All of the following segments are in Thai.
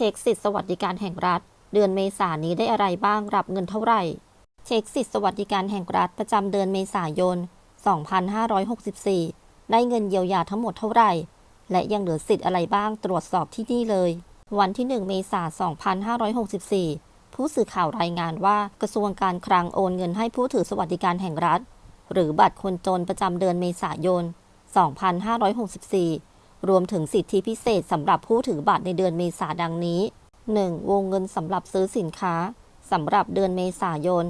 เช็คสิทธิสวัสดิการแห่งรัฐ เดือนเมษายนนี้ได้อะไรบ้างรับเงินเท่าไหร่ เช็คสิทธิสวัสดิการแห่งรัฐประจำเดือนเมษายน 2564 ได้เงินเยียวยาทั้งหมดเท่าไหร่ และยังเหลือสิทธิ์อะไรบ้างตรวจสอบที่นี่เลย วันที่ 1 เมษายน 2564 ผู้สื่อข่าวรายงานว่ากระทรวงการคลังโอนเงินให้ผู้ถือสวัสดิการแห่งรัฐ หรือบัตรคนจนประจำเดือนเมษายน 2564 รวมถึงสิทธิพิเศษสำหรับผู้ถือบัตรในเดือนเมษาดังนี้ 1. วงเงินสำหรับซื้อสินค้าสำหรับเดือนเมษายน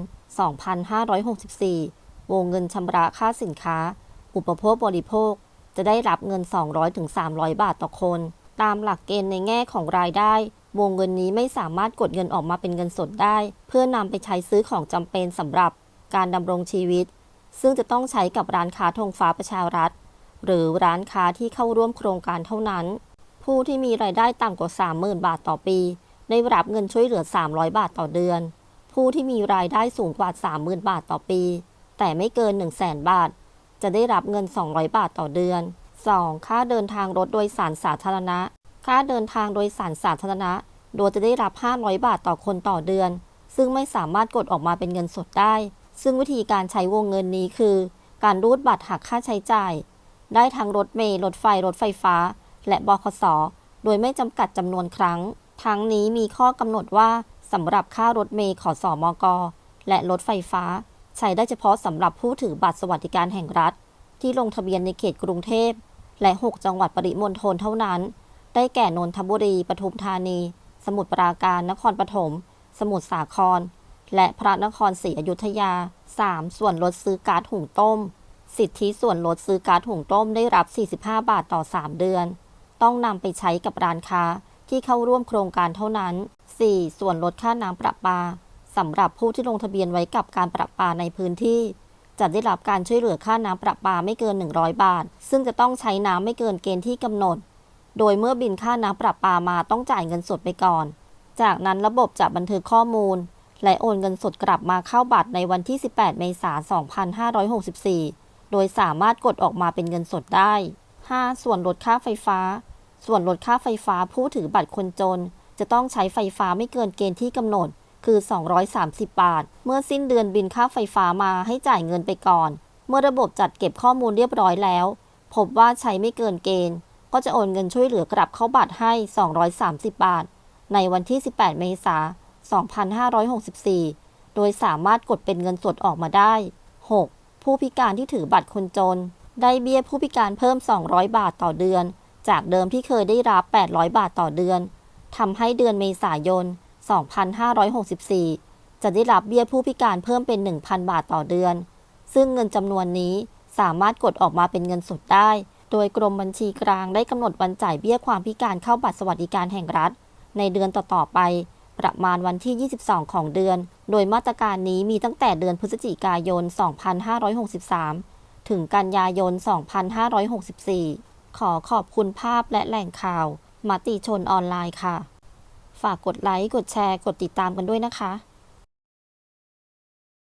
2564 วงเงินชำระค่าสินค้า อุปโภคบริโภค จะได้รับเงิน 200-300 บาทต่อคน ตามหลักเกณฑ์ในแง่ของรายได้ วงเงินนี้ไม่สามารถกดเงินออกมาเป็นเงินสดได้ เพื่อนำไปใช้ซื้อของจำเป็นสำหรับการดำรงชีวิต ซึ่งจะต้องใช้กับร้านค้าธงฟ้าประชารัฐ หรือร้านค้าที่เข้าร่วมโครงการเท่านั้น ผู้ที่มีรายได้ต่ำกว่า 30,000 บาทต่อปี ได้รับเงินช่วยเหลือ 300 บาทต่อเดือน ผู้ที่มีรายได้สูงกว่า 30,000 บาทต่อปี แต่ไม่เกิน 100,000 บาท จะได้รับเงิน 200 บาทต่อเดือน 2. ค่าเดินทางรถโดยสารสาธารณะ ค่าเดินทางโดยสารสาธารณะ โดยจะได้รับ 500 บาทต่อคนต่อเดือน ซึ่งไม่สามารถกดออกมาเป็นเงินสดได้ ซึ่งวิธีการใช้วงเงินนี้คือ การรูดบัตรหักค่าใช้จ่าย ได้ทั้งรถเมล์รถไฟรถไฟฟ้า และบคสโดยไม่จำกัดจำนวนครั้ง ทั้งนี้มีข้อกำหนดว่าสำหรับค่ารถเมล์ขอสอมกและรถไฟฟ้า ใช้ได้เฉพาะสำหรับผู้ถือบัตรสวัสดิการแห่งรัฐ ที่ลงทะเบียนในเขตกรุงเทพ และ 6 จังหวัดปริมณฑลเท่านั้น ได้แก่นนทบุรี ปทุมธานี สมุทรปราการ นครปฐม สมุทรสาคร และพระนครศรีอยุธยา 3. ส่วนลดซื้อกาซหุงต้ม สิทธิส่วนลดซื้อกาซหุงต้มได้รับ 45 บาทต่อ 3 เดือน ต้องนำไปใช้กับร้านค้าที่เข้าร่วมโครงการเท่านั้น 4. ส่วนลดค่าน้ำประปาสำหรับผู้ที่ลงทะเบียนไว้กับการประปาในพื้นที่ จะได้รับการช่วยเหลือค่าน้ำประปาไม่เกิน 100 บาท ซึ่งจะต้องใช้น้ำไม่เกินเกณฑ์ที่กำหนด โดยเมื่อบินค่าน้ำประปามาต้องจ่ายเงินสดไปก่อน จากนั้นระบบจะบันทึกข้อมูล และโอนเงินสดกลับมาเข้าบัตรในวันที่ 18 เมษายน 2564 โดยสามารถกดออกมาเป็นเงินสดได้ 5. ส่วนลดค่าไฟฟ้า ส่วนลดค่าไฟฟ้าผู้ถือบัตรคนจน จะต้องใช้ไฟฟ้าไม่เกินเกณฑ์ที่กำหนด คือ 230 บาท เมื่อสิ้นเดือนบินค่าไฟฟ้ามาให้จ่ายเงินไปก่อน เมื่อระบบจัดเก็บข้อมูลเรียบร้อยแล้ว พบว่าใช้ไม่เกินเกณฑ์ ก็จะโอนเงินช่วยเหลือกลับเข้าบัตรให้ 230 บาท ในวันที่ 18 เมษายน 2564 โดยสามารถกดเป็นเงินสดออกมาได้ 6. ผู้พิการที่ถือบัตรคนจน ได้เบี้ยผู้พิการเพิ่ม 200 บาทต่อเดือน จากเดิมที่เคยได้รับ 800 บาทต่อเดือนทำให้เดือนเมษายน 2564 จะได้รับเบี้ยผู้พิการเพิ่มเป็น 1,000 บาทต่อเดือน ซึ่งเงินจำนวนนี้สามารถกดออกมาเป็นเงินสดได้ โดยกรมบัญชีกลางได้กำหนดวันจ่ายเบี้ยความพิการเข้าบัตรสวัสดิการแห่งรัฐ ในเดือนต่อๆไป ประมาณวันที่ 22 ของเดือน โดยมาตรการนี้มีตั้งแต่เดือนพฤศจิกายน 2563 ถึงกันยายน 2564 ขอขอบคุณภาพและแหล่งข่าว มติชนออนไลน์ค่ะ ฝากกดไลค์ กดแชร์ กดติดตามกันด้วยนะคะ